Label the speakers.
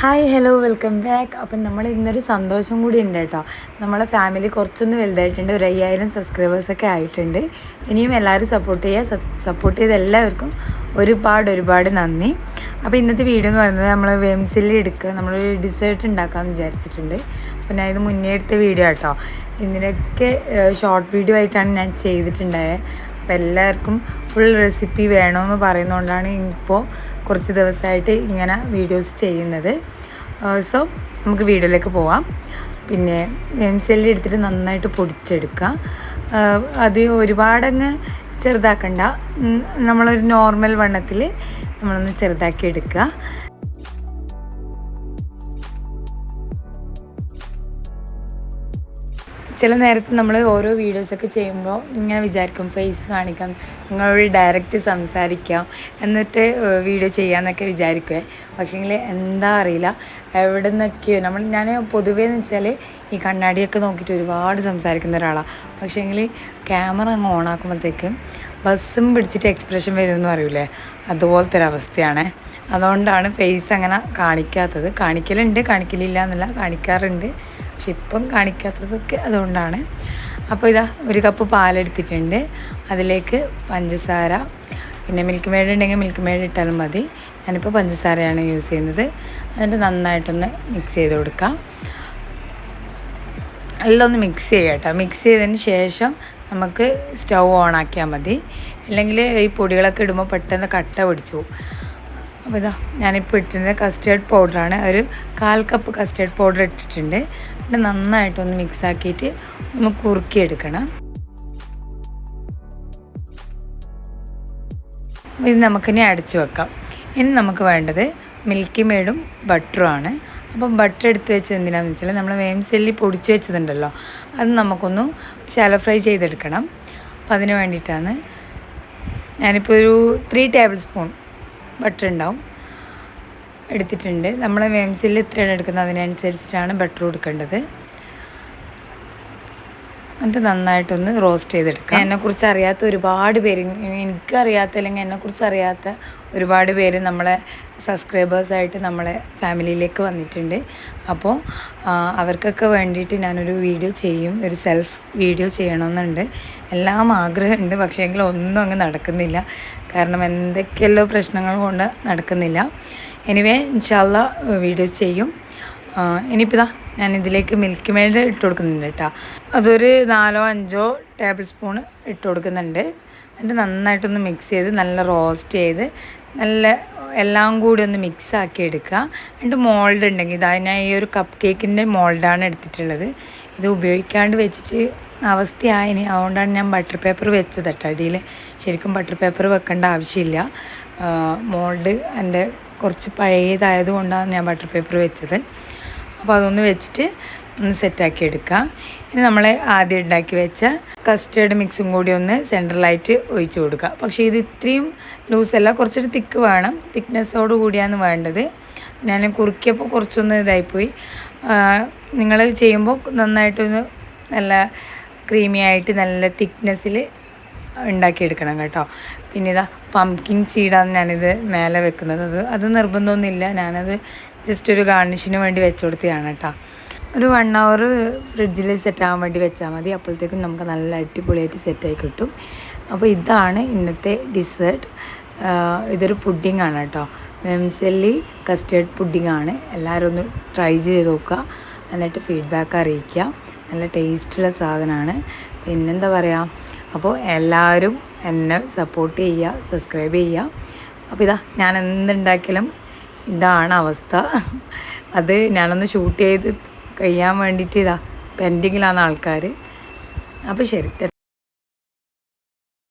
Speaker 1: Hi hello welcome back അപ്പം നമ്മൾ ഇന്നൊരു സന്തോഷം കൂടി ഉണ്ട് കേട്ടോ. നമ്മളെ ഫാമിലി കുറച്ചൊന്ന് വലുതായിട്ടുണ്ട്. ഒരു അയ്യായിരം സബ്സ്ക്രൈബേഴ്സൊക്കെ ആയിട്ടുണ്ട്. ഇനിയും എല്ലാവരും സപ്പോർട്ട് ചെയ്യുക സപ്പോർട്ട് ചെയ്ത എല്ലാവർക്കും ഒരുപാട് ഒരുപാട് നന്ദി. അപ്പോൾ ഇന്നത്തെ വീഡിയോ എന്ന് പറയുന്നത് നമ്മൾ വേംസില്ലി എടുക്കുക. നമ്മൾ ഡിസേർട്ട് ഉണ്ടാക്കാമെന്ന് വിചാരിച്ചിട്ടുണ്ട്. അപ്പം ഞാൻ ഇത് മുന്നേ എടുത്ത വീഡിയോ കേട്ടോ ഇതിനൊക്കെ ഷോർട്ട് വീഡിയോ ആയിട്ടാണ് ഞാൻ ചെയ്തിട്ടുണ്ടായത് അപ്പോൾ എല്ലാവർക്കും ഫുൾ റെസിപ്പി വേണമെന്ന് പറയുന്നതുകൊണ്ടാണ് ഇപ്പോൾ കുറച്ച് ദിവസമായിട്ട് ഇങ്ങനെ വീഡിയോസ് ചെയ്യുന്നത്. സോ നമുക്ക് വീഡിയോയിലേക്ക് പോവാം. പിന്നെ എംസെല്ലി എടുത്തിട്ട് നന്നായിട്ട് പൊടിച്ചെടുക്കുക അത് ഒരുപാടങ്ങ് ചെറുതാക്കണ്ട. നമ്മളൊരു നോർമൽ വണ്ണത്തിൽ നമ്മളൊന്ന് ചെറുതാക്കി എടുക്കുക ചില നേരത്ത് നമ്മൾ ഓരോ വീഡിയോസൊക്കെ ചെയ്യുമ്പോൾ ഇങ്ങനെ വിചാരിക്കും ഫേസ് കാണിക്കാം നിങ്ങളോട് ഡയറക്റ്റ് സംസാരിക്കാം എന്നിട്ട് വീഡിയോ ചെയ്യാമെന്നൊക്കെ വിചാരിക്കുവേ. പക്ഷേങ്കിൽ എന്താ അറിയില്ല എവിടെ നിന്നൊക്കെയോ നമ്മൾ ഞാൻ പൊതുവേ എന്ന് വെച്ചാൽ ഈ കണ്ണാടിയൊക്കെ നോക്കിയിട്ട് ഒരുപാട് സംസാരിക്കുന്ന ഒരാളാണ് പക്ഷേങ്കിൽ ക്യാമറ അങ്ങ് ഓണാക്കുമ്പോഴത്തേക്കും ബസ്സും പിടിച്ചിട്ട് എക്സ്പ്രഷൻ വരുമെന്ന് അറിയില്ലേ അതുപോലത്തെ ഒരു അവസ്ഥയാണ് അതുകൊണ്ടാണ് ഫേസ് അങ്ങനെ കാണിക്കാത്തത്. കാണിക്കലുണ്ട് കാണിക്കലില്ല എന്നല്ല കാണിക്കാറുണ്ട്. പക്ഷെ ഇപ്പം കാണിക്കാത്തതൊക്കെ അതുകൊണ്ടാണ്. അപ്പോൾ ഇതാ ഒരു കപ്പ് പാലെടുത്തിട്ടുണ്ട്. അതിലേക്ക് പഞ്ചസാര പിന്നെ മിൽക്ക് മേഡ് ഉണ്ടെങ്കിൽ മിൽക്ക് മേഡ് ഇട്ടാലും മതി. ഞാനിപ്പോൾ പഞ്ചസാരയാണ് യൂസ് ചെയ്യുന്നത്. എന്നിട്ട് നന്നായിട്ടൊന്ന് മിക്സ് ചെയ്ത് കൊടുക്കാം. എല്ലാം ഒന്ന് മിക്സ് ചെയ്യാം കേട്ടോ. മിക്സ് ചെയ്തതിന് ശേഷം നമുക്ക് സ്റ്റൗ ഓൺ ആക്കിയാൽ മതി. അല്ലെങ്കിൽ ഈ പൊടികളൊക്കെ ഇടുമ്പോൾ പെട്ടെന്ന് കട്ട പിടിച്ചു അപ്പോൾ ഇതാ ഞാനിപ്പോൾ ഇട്ടിരുന്നത് കസ്റ്റേർഡ് പൗഡറാണ് ഒരു കാൽ കപ്പ് കസ്റ്റേർഡ് പൗഡർ ഇട്ടിട്ടുണ്ട്. എന്നിട്ട് നന്നായിട്ടൊന്ന് മിക്സ് ആക്കിയിട്ട് ഒന്ന് കുറുക്കിയെടുക്കണം. ഇത് നമുക്കിനി അടച്ചു വെക്കാം. ഇനി നമുക്ക് വേണ്ടത് മിൽക്കി മേഡും ബട്ടറുമാണ് അപ്പം ബട്ടർ എടുത്ത് വെച്ച് എന്തിനാണെന്ന് വെച്ചാൽ നമ്മൾ വേംസെല്ലി പൊടിച്ച് വെച്ചതുണ്ടല്ലോ. അത് നമുക്കൊന്ന് ശാലോ ഫ്രൈ ചെയ്തെടുക്കണം. അപ്പം അതിന് വേണ്ടിയിട്ടാണ് ഞാനിപ്പോൾ ഒരു ത്രീ ടേബിൾ സ്പൂൺ ബട്ടർ ഉണ്ടാവും. എടുത്തിട്ടുണ്ട്. നമ്മൾ വേംസിൽ എത്രയാണ് എടുക്കുന്നത്. അതിനനുസരിച്ചിട്ടാണ് ബട്ടർ കൊടുക്കേണ്ടത് എന്നിട്ട് നന്നായിട്ടൊന്ന് റോസ്റ്റ് ചെയ്തെടുക്കാം. എന്നെക്കുറിച്ച് അറിയാത്ത ഒരുപാട് പേര് എനിക്കറിയാത്ത അല്ലെങ്കിൽ എന്നെക്കുറിച്ച് അറിയാത്ത ഒരുപാട് പേര് നമ്മളെ സബ്സ്ക്രൈബേഴ്സായിട്ട് നമ്മളെ ഫാമിലിയിലേക്ക് വന്നിട്ടുണ്ട്. അപ്പോൾ അവർക്കൊക്കെ വേണ്ടിയിട്ട് ഞാനൊരു വീഡിയോ ചെയ്യും ഒരു സെൽഫ് വീഡിയോ ചെയ്യണമെന്നുണ്ട്. എല്ലാം ആഗ്രഹമുണ്ട് പക്ഷേ എങ്കിൽ ഒന്നും അങ്ങ് നടക്കുന്നില്ല. കാരണം എന്തൊക്കെയല്ലോ പ്രശ്നങ്ങൾ കൊണ്ട് നടക്കുന്നില്ല. എനിവേ ഇൻഷാല്ല വീഡിയോ ചെയ്യും. ഇനിയിപ്പോൾ ഞാൻ ഇതിലേക്ക് മിൽക്ക് മെയ്ഡ് ഇട്ട് കൊടുക്കുന്നുണ്ട് കേട്ടോ. അതൊരു നാലോ അഞ്ചോ ടേബിൾ സ്പൂൺ ഇട്ട് കൊടുക്കുന്നുണ്ട്. എന്നിട്ട് നന്നായിട്ടൊന്ന് മിക്സ് ചെയ്ത് നല്ല റോസ്റ്റ് ചെയ്ത് നല്ല എല്ലാം കൂടി ഒന്ന് മിക്സ് ആക്കി എടുക്കുക. എന്നിട്ട് മോൾഡ് ഉണ്ടെങ്കിൽ ഇതാ ഞാൻ ഈ ഒരു കപ്പ് കേക്കിന്റെ മോൾഡാണ് എടുത്തിട്ടുള്ളത്. ഇത് ഉപയോഗിക്കാണ്ട് വെച്ചിട്ട് അവസ്ഥയായിന്. അതുകൊണ്ടാണ് ഞാൻ ബട്ടർ പേപ്പർ വെച്ചത് അടിയിൽ. ശരിക്കും ബട്ടർ പേപ്പർ വെക്കേണ്ട ആവശ്യമില്ല. മോൾഡ് എന്റെ കുറച്ച് പഴയതായത് കൊണ്ടാണ് ഞാൻ ബട്ടർ പേപ്പർ വെച്ചത്. അപ്പോൾ അതൊന്ന് വെച്ചിട്ട് ഒന്ന് സെറ്റാക്കി എടുക്കാം. ഇനി നമ്മൾ ആദ്യം ഉണ്ടാക്കി വെച്ച കസ്റ്റേർഡ് മിക്സും കൂടി ഒന്ന് സെൻട്രലായിട്ട് ഒഴിച്ച് കൊടുക്കുക പക്ഷേ ഇത് ഇത്രയും ലൂസല്ല കുറച്ചൊരു തിക്ക് വേണം. തിക്നെസ്സോട് കൂടിയാണ് വേണ്ടത്. ഞാൻ കുറുക്കിയപ്പോൾ കുറച്ചൊന്ന് ഇതായിപ്പോയി. നിങ്ങൾ ചെയ്യുമ്പോൾ നന്നായിട്ടൊന്ന് നല്ല ക്രീമി ആയിട്ട് നല്ല തിക്നെസ്സിൽ ഉണ്ടാക്കിയെടുക്കണം കേട്ടോ. പിന്നെ ഇതാ പംകിൻ സീഡാണ് ഞാനിത് മേലെ വെക്കുന്നത്. അത് അത് നിർബന്ധമൊന്നുമില്ല. ഞാനത് ജസ്റ്റ് ഒരു ഗാർണിഷിന് വേണ്ടി വെച്ചു കൊടുത്തതാണ് കേട്ടോ. ഒരു വൺ അവർ ഫ്രിഡ്ജിൽ സെറ്റ് ആകാൻ വേണ്ടി വെച്ചാൽ മതി. അപ്പോഴത്തേക്കും നമുക്ക് നല്ല അടിപൊളിയായിട്ട് സെറ്റായി കിട്ടും. അപ്പോൾ ഇതാണ് ഇന്നത്തെ ഡിസേർട്ട് ഇതൊരു പുഡിംഗ് ആണ് കേട്ടോ. വെംസെല്ലി കസ്റ്റേർഡ് പുഡിംഗ് ആണ്. എല്ലാവരും ഒന്ന് ട്രൈ ചെയ്ത് നോക്കുക. എന്നിട്ട് ഫീഡ്ബാക്ക് അറിയിക്കുക. നല്ല ടേസ്റ്റുള്ള സാധനമാണ്. പിന്നെന്താ പറയുക അപ്പോൾ എല്ലാവരും എന്നെ സപ്പോർട്ട് ചെയ്യുക സബ്സ്ക്രൈബ് ചെയ്യുക. അപ്പോൾ ഇതാ ഞാൻ എന്തുണ്ടാക്കിയാലും ഇതാണ് അവസ്ഥ. അത് ഞാനൊന്ന് ഷൂട്ട് ചെയ്ത് കഴിയാൻ വേണ്ടിയിട്ട് ഇതാ പെൻഡിങ്ങിലാണ് ആൾക്കാർ അപ്പോൾ ശരി